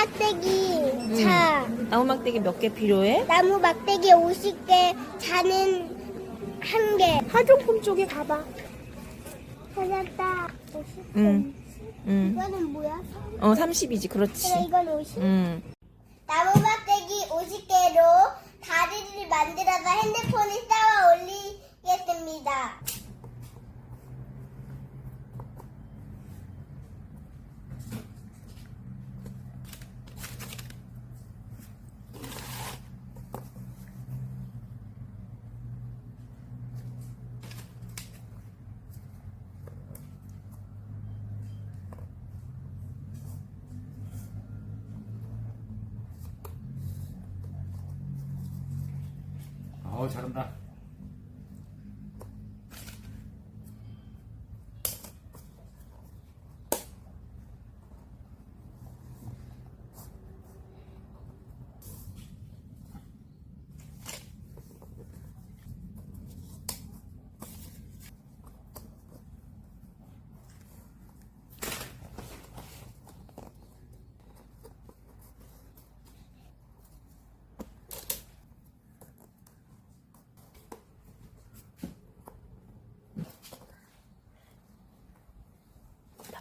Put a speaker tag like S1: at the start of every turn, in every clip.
S1: 막대기 자
S2: 나무 막대기 몇 개 필요해?
S1: 나무 막대기 50개 자는 한 개
S3: 화장품 쪽에 가봐.
S1: 찾았다 50개
S2: 응. 응.
S1: 이거는 뭐야?
S2: 어, 30이지. 그렇지.
S1: 그래 이건 50
S2: 응.
S1: 나무 막대기 50개로 다리를 만들어서 핸드폰을 쌓아 올리겠습니다
S4: 어 잘한다.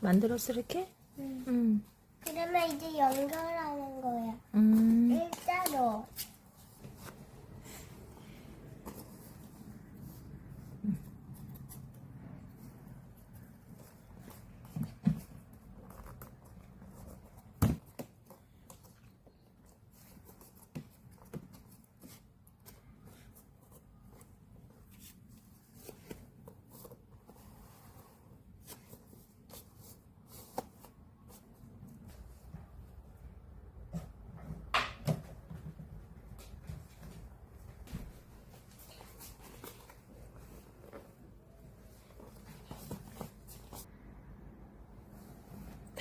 S2: 만들었어, 이렇게? 응.
S1: 그러면 이제 연결하는 거야
S2: 음.
S1: 일자로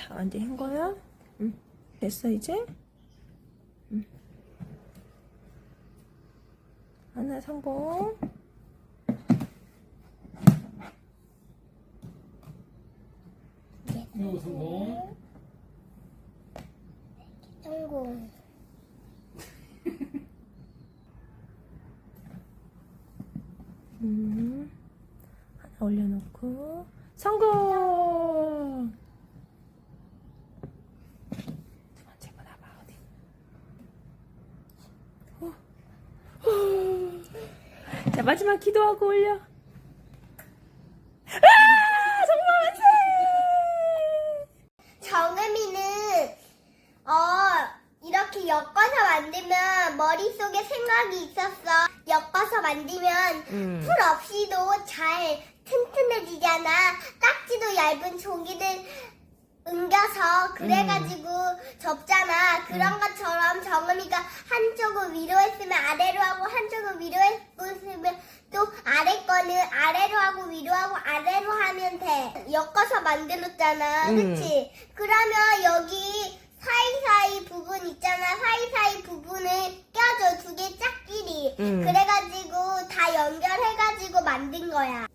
S2: 다 완전 한 거야? 응. 됐어, 이제? 응. 하나 성공.
S4: 요 성공.
S1: 성공
S2: 음. 하나 올려놓고. 성공! 두 번째 거 나봐, 어디. 어. 어. 자, 마지막 기도하고 올려. 아! 정말 만세!
S1: 정음이는 어 이렇게 엮어서 만들면 머릿속에 생각이 있었어 엮어서 만들면
S2: 음.
S1: 풀 없이도 잘 튼튼해지잖아 딱지도 얇은 종이를 옮겨서 그래가지고 접잖아 그런 것처럼 정음이가 한쪽을 위로 했으면 아래로 하고 한쪽을 위로 했으면 또 아래 거는 아래로 하고 위로 하고 아래로 하면 돼 엮어서 만들었잖아
S2: 음.
S1: 그치? 그러면 여기 사이사이 부분 있잖아 사이사이 부분을 껴줘 두 개 짝끼리
S2: 음.
S1: 그래가지고 다 연결해가지고 만든 거야